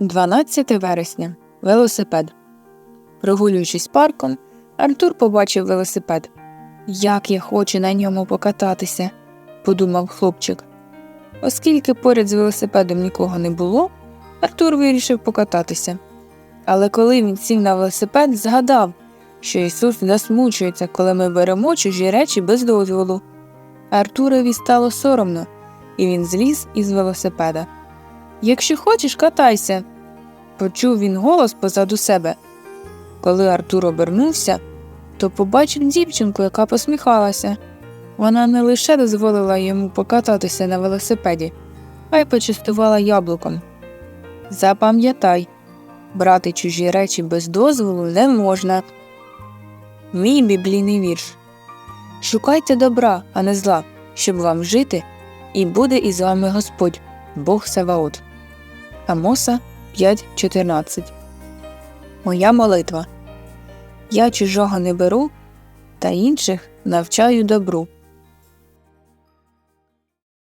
12 вересня. Велосипед. Прогулюючись парком, Артур побачив велосипед. Як я хочу на ньому покататися, подумав хлопчик. Оскільки поряд з велосипедом нікого не було, Артур вирішив покататися. Але коли він сів на велосипед, згадав, що Ісус засмучується, коли ми беремо чужі речі без дозволу. Артурові стало соромно, і він зліз із велосипеда. Якщо хочеш, катайся, почув він голос позаду себе. Коли Артур обернувся, то побачив дівчинку, яка посміхалася. Вона не лише дозволила йому покататися на велосипеді, а й почастувала яблуком. Запам'ятай, брати чужі речі без дозволу не можна. Мій біблійний вірш. Шукайте добра, а не зла, щоб вам жити, і буде із вами Господь, Бог Саваот. Амоса 5.14 Моя молитва. Я чужого не беру, та інших навчаю добру.